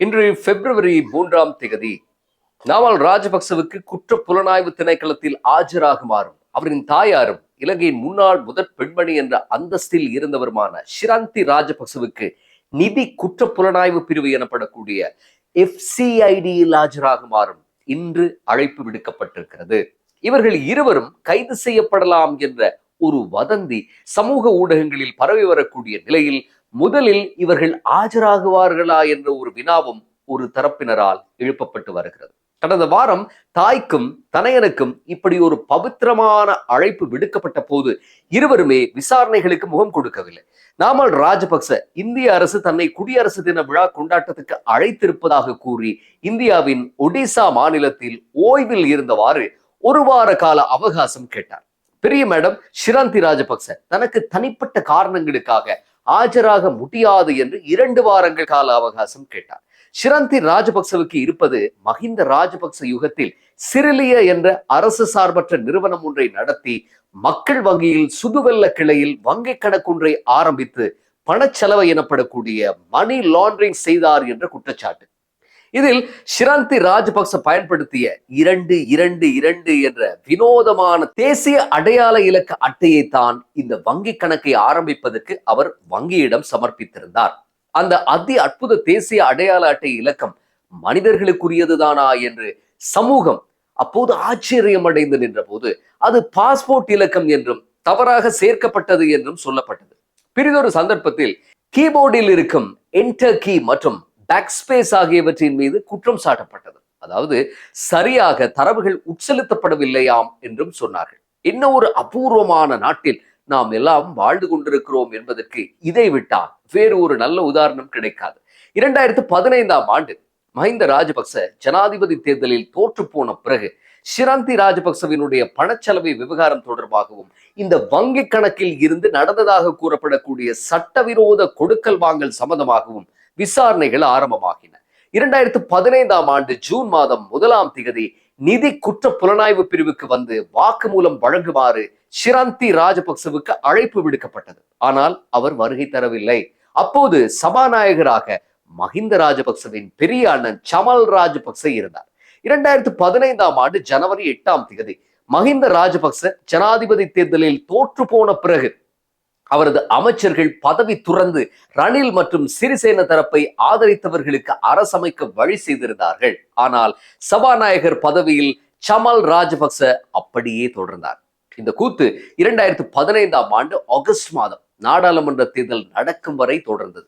இன்று பிப்ரவரி மூன்றாம் திகதி நாமல் ராஜபக்சவுக்கு குற்ற புலனாய்வு திணைக்களத்தில் ஆஜராகுமாறும் அவரின் தாயாரும் இலங்கையின் முன்னாள் முதற் பெண்மணி என்ற அந்தஸ்தில் இருந்தவருமான ஷிராந்தி ராஜபக்சவுக்கு நிதி குற்ற புலனாய்வு பிரிவு எனப்படக்கூடிய எஃப்சிஐடியில் ஆஜராகுமாறும் இன்று அழைப்பு விடுக்கப்பட்டிருக்கிறது. இவர்கள் இருவரும் கைது செய்யப்படலாம் என்ற ஒரு வதந்தி சமூக ஊடகங்களில் பரவி வரக்கூடிய நிலையில் முதலில் இவர்கள் ஆஜராகுவார்களா என்ற ஒரு வினாவும் ஒரு தரப்பினரால் எழுப்பப்பட்டு வருகிறது. கடந்த வாரம் தாய்க்கும் தனையனுக்கும் இப்படி ஒரு பவித்திரமான அழைப்பு விடுக்கப்பட்ட போது இருவருமே விசாரணைகளுக்கு முகம் கொடுக்கவில்லை. நாமல் ராஜபக்ச இந்திய அரசு தன்னை குடியரசு தின விழா கொண்டாட்டத்துக்கு அழைத்திருப்பதாக கூறி இந்தியாவின் ஒடிசா மாநிலத்தில் ஓய்வில் இருந்தவாறு ஒரு வார கால அவகாசம் கேட்டார். பெரிய மேடம் ஷிராந்தி ராஜபக்ச தனக்கு தனிப்பட்ட காரணங்களுக்காக ஆஜராக முடியாது என்று இரண்டு வாரங்கள் கால அவகாசம் கேட்டார். சிரந்தி ராஜபக்சவுக்கு இருப்பது மஹிந்த ராஜபக்ச யுகத்தில் சிறிலிய என்ற அரசு சார்பற்ற நிறுவனம் ஒன்றை நடத்தி மக்கள் வங்கியில் சுதுவெல்ல கிளையில் வங்கி கணக்கொன்றை ஆரம்பித்து பணச்செலவை எனப்படக்கூடிய மணி லாண்டரிங் செய்தார் என்ற குற்றச்சாட்டு. இதில் ஷிராந்தி ராஜபக்ச பயன்படுத்திய இரண்டு இரண்டு இரண்டு என்ற வினோதமான தேசிய அடையாள இலக்க அட்டையை தான் இந்த வங்கி கணக்கை ஆரம்பிப்பதற்கு அவர் வங்கியிடம் சமர்ப்பித்திருந்தார். அந்த அதி அற்புத தேசிய அடையாள அட்டை இலக்கம் மனிதர்களுக்குரியதுதானா என்று சமூகம் அப்போது ஆச்சரியம் அடைந்து நின்ற போது அது பாஸ்போர்ட் இலக்கம் என்றும் தவறாக சேர்க்கப்பட்டது என்றும் சொல்லப்பட்டது. பிரிதொரு சந்தர்ப்பத்தில் கீபோர்டில் இருக்கும் என்டர் கீ மற்றும் பேக்ஸ்பேஸ் ஆகியவற்றின் மீது குற்றம் சாட்டப்பட்டது. அதாவது சரியாக தரவுகள் உட்செலுத்தப்படவில்லையாம் என்றும் சொன்னார்கள். என்ன ஒரு அபூர்வமான நாட்டில் நாம் எல்லாம் வாழ்ந்து கொண்டிருக்கிறோம் என்பதற்கு இதை விட்டால் வேறு ஒரு நல்ல உதாரணம் கிடைக்காது. இரண்டாயிரத்து பதினைந்தாம் ஆண்டு மஹிந்த ராஜபக்ச ஜனாதிபதி தேர்தலில் தோற்று போன பிறகு சிராந்தி ராஜபக்சவினுடைய பணச்செலவை விவகாரம் தொடர்பாகவும் இந்த வங்கி கணக்கில் இருந்து நடந்ததாக கூறப்படக்கூடிய சட்டவிரோத கொடுக்கல் வாங்கல் சம்பந்தமாகவும் விசாரணைகள் ஆரம்பமாகின. இரண்டாயிரத்து பதினைந்தாம் ஆண்டு ஜூன் மாதம் முதலாம் திகதி நிதி குற்ற புலனாய்வு பிரிவுக்கு வந்து வாக்குமூலம் வழங்குமாறு ஷிராந்தி ராஜபக்சவுக்கு அழைப்பு விடுக்கப்பட்டது. ஆனால் அவர் வருகை தரவில்லை. அப்போது சபாநாயகராக மஹிந்த ராஜபக்சவின் பெரிய அண்ணன் சமல் ராஜபக்ச இருந்தார். இரண்டாயிரத்து பதினைந்தாம் ஆண்டு ஜனவரி எட்டாம் திகதி மஹிந்த ராஜபக்ச ஜனாதிபதி தேர்தலில் தோற்று போன பிறகு அவரது அமைச்சர்கள் பதவி துறந்து ரணில் மற்றும் சிறிசேன தரப்பை ஆதரித்தவர்களுக்கு அரசமைக்க வழி செய்திருந்தார்கள். ஆனால் சபாநாயகர் பதவியில் சமல் ராஜபக்ச அப்படியே தொடர்ந்தார். இந்த கூத்து இரண்டாயிரத்து பதினைந்தாம் ஆண்டு ஆகஸ்ட் மாதம் நாடாளுமன்ற தேர்தல் நடக்கும் வரை தொடர்ந்தது.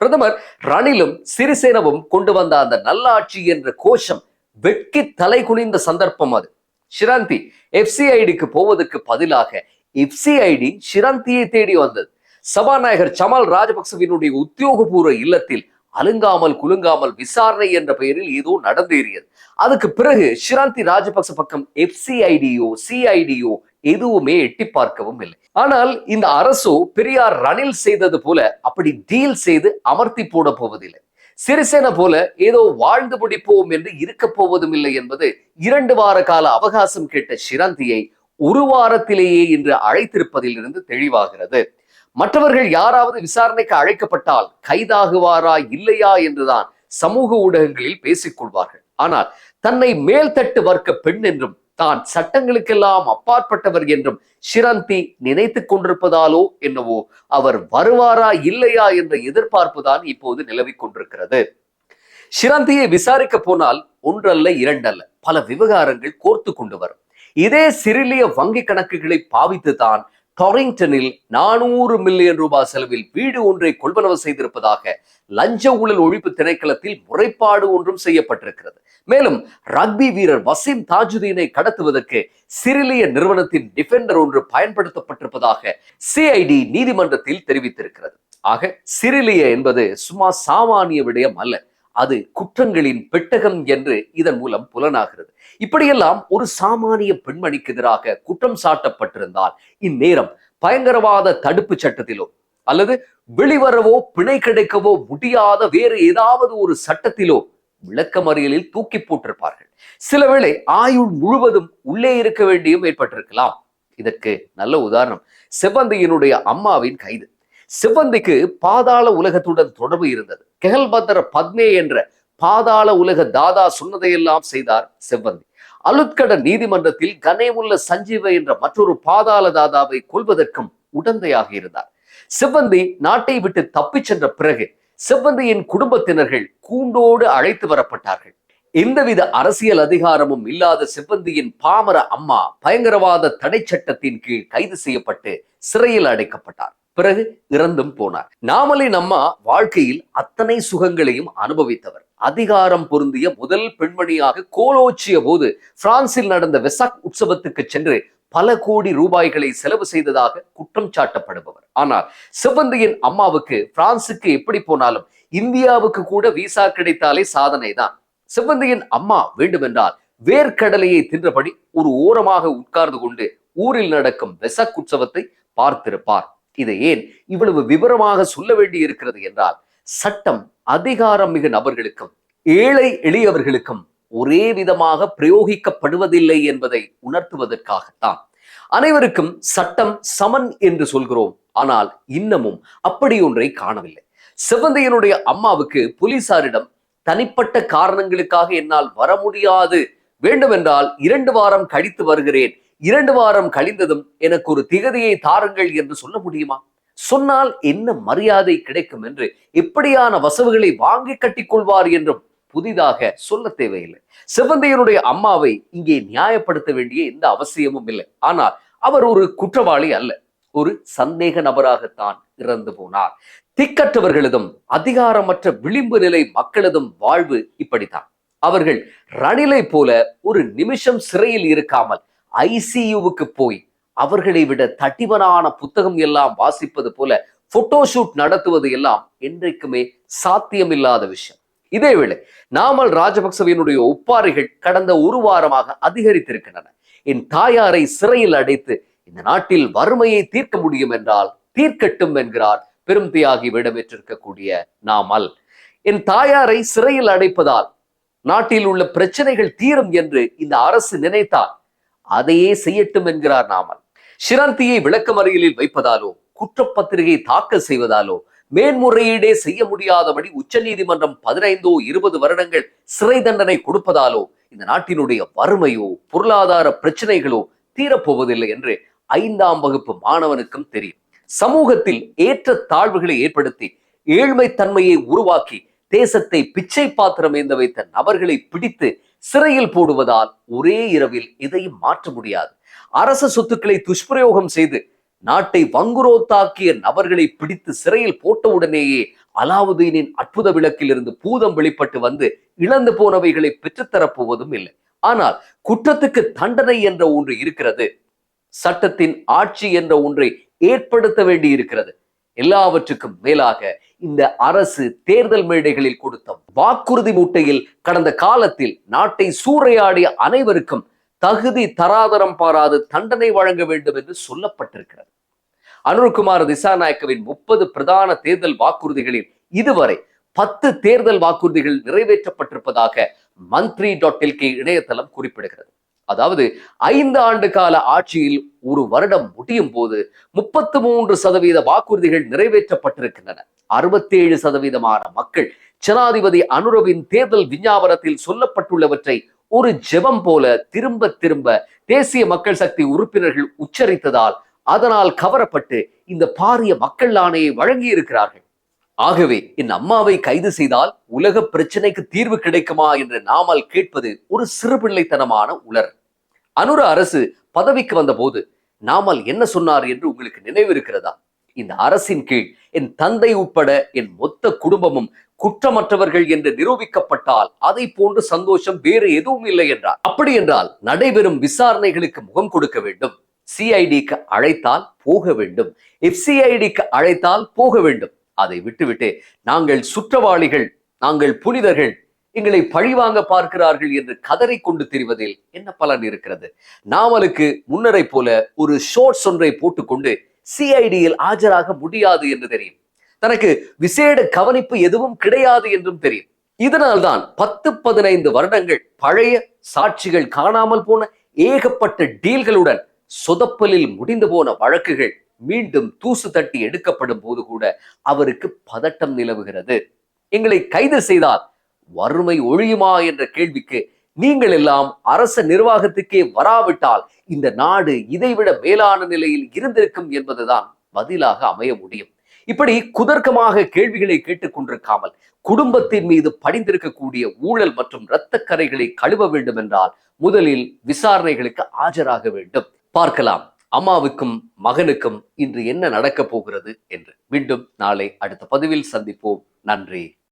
பிரதமர் ரணிலும் சிறிசேனவும் கொண்டு வந்த அந்த நல்லாட்சி என்ற கோஷம் வெட்கி தலை குனிந்த சந்தர்ப்பம் அது. ஷிராந்தி எஃப்சிஐடிக்கு போவதற்கு பதிலாக எஃப்சிஐடி ஷிராந்தியை தேடி வந்தது. சபாநாயகர் சமால் ராஜபக்சவினுடைய உத்தியோகபூர்வ இல்லத்தில் அலுங்காமல் குலுங்காமல் விசாரணை என்ற பெயரில் ஏதோ நடந்தேறியது. அதுக்கு பிறகு ஷிராந்தி ராஜபக்ச பக்கம் எஃப்சிஐடியோ சிஐடியோ எதுவுமே எட்டி பார்க்கவும் இல்லை. ஆனால் இந்த அரசோ பெரியார் ரணில் செய்தது போல அப்படி டீல் செய்து அமர்த்தி போட போவதில்லை. சிறிசேன போல ஏதோ வாழ்ந்து முடிப்போம் என்று இருக்க போவதும் இல்லை என்பது இரண்டு வார கால அவகாசம் கேட்ட ஷிராந்தியை ஒரு வாரத்திலேயே என்று அழைத்திருப்பதில் தெளிவாகிறது. மற்றவர்கள் யாராவது விசாரணைக்கு அழைக்கப்பட்டால் கைதாகுவாரா இல்லையா என்றுதான் சமூக ஊடகங்களில் பேசிக் கொள்வார்கள். ஆனால் தன்னை மேல்தட்டு வர்க்க பெண் என்றும் தான் சட்டங்களுக்கெல்லாம் அப்பாற்பட்டவர் என்றும் ஷிரந்தி நினைத்துக் கொண்டிருப்பதாலோ என்னவோ அவர் வருவாரா இல்லையா என்ற எதிர்பார்ப்பு தான் இப்போது நிலவிக் கொண்டிருக்கிறது. ஷிரந்தியை விசாரிக்க போனால் ஒன்றல்ல இரண்டல்ல பல விவகாரங்கள் கோர்த்து கொண்டு வரும். இதே சிறிலிய வங்கி கணக்குகளை பாவித்து தான் டொரிங்டனில் நானூறு மில்லியன் ரூபாய் செலவில் வீடு ஒன்றை கொள்வனவு செய்திருப்பதாக லஞ்ச ஊழல் ஒழிப்பு திணைக்களத்தில் முறைப்பாடு ஒன்றும் செய்யப்பட்டிருக்கிறது. மேலும் ரக்பி வீரர் வசீம் தாஜுதீனை கடத்துவதற்கு சிறிலிய நிறுவனத்தின் டிஃபெண்டர் ஒன்று பயன்படுத்தப்பட்டிருப்பதாக சிஐடி நீதிமன்றத்தில் தெரிவித்திருக்கிறது. ஆக சிறிலிய என்பது சும்மா சாமானிய விடயம் அல்ல. அது குற்றங்களின் பெட்டகம் என்று இதன் மூலம் புலனாகிறது. இப்படியெல்லாம் ஒரு சாமானிய பெண்மணிக்கு எதிராக குற்றம் சாட்டப்பட்டிருந்தால் இந்நேரம் பயங்கரவாத தடுப்பு சட்டத்திலோ அல்லது வெளிவரவோ பிணை கிடைக்கவோ முடியாத வேறு ஏதாவது ஒரு சட்டத்திலோ விளக்கமறியலில் தூக்கி போட்டிருப்பார்கள். சிலவேளை ஆயுள் முழுவதும் உள்ளே இருக்க வேண்டியும் ஏற்பட்டிருக்கலாம். இதற்கு நல்ல உதாரணம் செவ்வந்தியினுடைய அம்மாவின் கைது. செவ்வந்திக்கு பாதாள உலகத்துடன் தொடர்பு இருந்தது. கெகல்பத்தர பத்மே என்ற பாதாள உலக தாதா சொன்னதையெல்லாம் செய்தார் செவ்வந்தி. அலுத்கட நீதிமன்றத்தில் கனேமுள்ள சஞ்சீவ என்ற மற்றொரு பாதாள தாதாவை கொள்வதற்கும் உடந்தையாக இருந்தார். செவ்வந்தி நாட்டை விட்டு தப்பிச் சென்ற பிறகு செவ்வந்தியின் குடும்பத்தினர்கள் கூண்டோடு அழைத்து வரப்பட்டார்கள். எந்தவித அரசியல் அதிகாரமும் இல்லாத செவ்வந்தியின் பாமர அம்மா பயங்கரவாத தடை சட்டத்தின் கீழ் கைது செய்யப்பட்டு சிறையில் அடைக்கப்பட்டார். பிறகு இறந்தும் போனார். நாமலின் அம்மா வாழ்க்கையில் அத்தனை சுகங்களையும் அனுபவித்தவர். அதிகாரம் பொருந்திய முதல் பெண்மணியாக கோலோச்சிய போது பிரான்சில் நடந்த வெசாக் உற்சவத்துக்கு சென்று பல கோடி ரூபாய்களை செலவு செய்ததாக குற்றம் சாட்டப்படுபவர். ஆனால் செவ்வந்தியின் அம்மாவுக்கு பிரான்சுக்கு எப்படி போனாலும் இந்தியாவுக்கு கூட விசா கிடைத்தாலே சாதனை தான். செவ்வந்தியின் அம்மா வேண்டுமென்றால் வேர்க்கடலையை தின்றபடி ஒரு ஓரமாக உட்கார்ந்து கொண்டு ஊரில் நடக்கும் வெசக் உற்சவத்தை பார்த்திருப்பார். இதை ஏன் இவ்வளவு விவரமாக சொல்ல வேண்டி இருக்கிறது என்றால் சட்டம் அதிகாரம் மிகு நபர்களுக்கும் ஏழை எளியவர்களுக்கும் ஒரே விதமாக பிரயோகிக்கப்படுவதில்லை என்பதை உணர்த்துவதற்காகத்தான். அனைவருக்கும் சட்டம் சமன் என்று சொல்கிறோம் ஆனால் இன்னமும் அப்படி ஒன்றை காணவில்லை. செவ்வந்தையனுடைய அம்மாவுக்கு போலீசாரிடம் தனிப்பட்ட காரணங்களுக்காக என்னால் வர முடியாது வேண்டுமென்றால் இரண்டு வாரம் கழித்து வருகிறேன் இரண்டு வாரம் கழிந்ததும் எனக்கு ஒரு திகதியை தாருங்கள் என்று சொல்ல முடியுமா? சொன்னால் என்ன மரியாதை கிடைக்கும் என்று எப்படியான வசவுகளை வாங்கி கட்டிக்கொள்வார் என்றும் புதிதாக சொல்ல தேவையில்லை. செவ்வந்தையனுடைய அம்மாவை இங்கே நியாயப்படுத்த வேண்டிய எந்த அவசியமும் இல்லை. ஆனால் அவர் ஒரு குற்றவாளி அல்ல. ஒரு சந்தேக நபராகத்தான் இறந்து போனார். திக்கற்றவர்களதும் அதிகாரமற்ற விளிம்பு நிலை மக்களதும் வாழ்வு இப்படித்தான். அவர்கள் ரணிலை போல ஒரு நிமிஷம் சிறையில் இருக்காமல் ஐசியூவுக்கு போய் அவர்களை விட தட்டிவனான புத்தகம் எல்லாம் வாசிப்பது போல போட்டோஷூட் நடத்துவது எல்லாம் என்றைக்குமே சாத்தியமில்லாத விஷயம். இதேவேளை நாமல் ராஜபக்சவினுடைய ஒப்பாரிகள் கடந்த ஒரு வாரமாக அதிகரித்திருக்கின்றன. என் தாயாரை சிறையில் அடைத்து இந்த நாட்டில் வறுமையை தீர்க்க முடியும் என்றால் தீர்க்கட்டும் என்கிறார் பெரும் தியாகி விடமேற்றிருக்கக்கூடிய நாமல். என் தாயாரை சிறையில் அடைப்பதால் நாட்டில் உள்ள பிரச்சனைகள் தீரும் என்று இந்த அரசு நினைத்தால் அதையே செய்யட்டும் என்கிறார் நாமல் ஷிராந்தியை விளக்கமறியலில் வைப்பதாலோ குற்றப்பத்திரிகை தாக்கல் செய்வதாலோ மேன்முறையீடே செய்ய முடியாதபடி உச்சநீதிமன்றம் பதினைந்தோ இருபது வருடங்கள் சிறை தண்டனை கொடுப்பதாலோ இந்த நாட்டினுடைய வறுமையோ பொருளாதார பிரச்சனைகளோ தீரப்போவதில்லை என்று ஐந்தாம் வகுப்பு மாணவனுக்கும் தெரியும். சமூகத்தில் ஏற்ற தாழ்வுகளை ஏற்படுத்தி ஏழ்மை தன்மையை உருவாக்கி தேசத்தை பிச்சை பாத்திரம் ஏந்த வைத்த நபர்களை பிடித்து சிறையில் போடுவதால் ஒரே இரவில் இதையும் மாற்ற முடியாது. அரச சொத்துக்களை துஷ்பிரயோகம் செய்து நாட்டை வங்குரோத்தாக்கிய நபர்களை பிடித்து சிறையில் போட்டவுடனேயே அலாவுதீனின் அற்புத விளக்கில் இருந்து பூதம் வெளிப்பட்டு வந்து இழந்து போனவைகளை பெற்றுத்தரப்போவதும் இல்லை. ஆனால் குற்றத்துக்கு தண்டனை என்ற ஒன்று இருக்கிறது. சட்டத்தின் ஆட்சி என்ற ஒன்றை ஏற்படுத்த வேண்டி இருக்கிறது எல்லாவற்றுக்கும் மேலாக இந்த அரசு தேர்தல் மேடைகளில் கொடுத்த வாக்குறுதி மூட்டையில் கடந்த காலத்தில் நாட்டை சூறையாடிய அனைவருக்கும் தகுதி தராதரம் பாராது தண்டனை வழங்க வேண்டும் என்று சொல்லப்பட்டிருக்கிறது. அனுர்குமார் திசாநாயக்கவின் முப்பது பிரதான தேர்தல் வாக்குறுதிகளில் இதுவரை பத்து தேர்தல் வாக்குறுதிகள் நிறைவேற்றப்பட்டிருப்பதாக மந்த்ரி டாட் எல்கே இணையதளம் குறிப்பிடுகிறது. அதாவது ஐந்து ஆண்டு கால ஆட்சியில் ஒரு வருடம் முடியும் போது முப்பத்து மூன்று சதவீத வாக்குறுதிகள் நிறைவேற்றப்பட்டிருக்கின்றன. அறுபத்தேழு சதவீதமான மக்கள் ஜனாதிபதி அனுரவின் தேர்தல் விஞ்ஞாபனத்தில் சொல்லப்பட்டுள்ளவற்றை ஒரு ஜெபம் போல திரும்ப திரும்ப தேசிய மக்கள் சக்தி உறுப்பினர்கள் உச்சரித்ததால் அதனால் கவரப்பட்டு இந்த பாரிய மக்கள் ஆணையை வழங்கி இருக்கிறார்கள் ஆகவே என் அம்மாவை கைது செய்தால் உலக பிரச்சனைக்கு தீர்வு கிடைக்குமா என்று நாமல் கேட்பது ஒரு சிறுபிள்ளைத்தனமான உலர் அனுர அரசு பதவிக்கு வந்தபோது நாமல் என்ன சொன்னார் என்று உங்களுக்கு நினைவு இருக்கிறதா இந்த அரசின் கீழ் என் தந்தை உட்பட என் மொத்த குடும்பமும் குற்றமற்றவர்கள் என்று நிரூபிக்கப்பட்டால் அதை போன்று சந்தோஷம் வேறு எதுவும் இல்லை என்றார். அப்படி என்றால் நடைபெறும் விசாரணைகளுக்கு முகம் கொடுக்க வேண்டும். சிஐடிக்கு அழைத்தால் போக வேண்டும். எஃப்சிஐடிக்கு அழைத்தால் போக வேண்டும். அதை விட்டுவிட்டு நாங்கள் சுற்றவாளிகள் நாங்கள் புனிதர்கள் எங்களை பழிவாங்க பார்க்கிறார்கள் என்று கதறி கொண்டு திரிவதில் என்ன பலன் இருக்கிறது? நாவலுக்கு முன்னரை போல ஒரு ஷோர்ட்ஸ் ஒன்றை போட்டுக்கொண்டு சிஐடியில் ஆஜராக முடியாது என்று தெரியும். தனக்கு விசேட கவனிப்பு எதுவும் கிடையாது என்றும் தெரியும். இதனால்தான் பத்து பதினைந்து வருடங்கள் பழைய சாட்சிகள் காணாமல் போன ஏகப்பட்ட டீல்களுடன் சொதப்பலில் முடிந்து போன வழக்குகள் மீண்டும் தூசு தட்டி எடுக்கப்படும் போது கூட அவருக்கு பதட்டம் நிலவுகிறது. எங்களை கைது செய்தால் வறுமை ஒழியுமா என்ற கேள்விக்கு நீங்கள் எல்லாம் அரச நிர்வாகத்துக்கே வராவிட்டால் இந்த நாடு இதைவிட மேலான நிலையில் இருந்திருக்கும் என்பதுதான் பதிலாக அமைய முடியும். இப்படி குதர்க்கமாக கேள்விகளை கேட்டுக்கொண்டிருக்காமல் குடும்பத்தின் மீது படிந்திருக்கக்கூடிய ஊழல் மற்றும் இரத்த கரைகளை கழுவ வேண்டும் என்றால் முதலில் விசாரணைகளுக்கு ஆஜராக வேண்டும். பார்க்கலாம். அம்மாவுக்கும் மகனுக்கும் இன்று என்ன நடக்கப் போகிறது என்று மீண்டும் நாளை அடுத்த பதிவில் சந்திப்போம். நன்றி.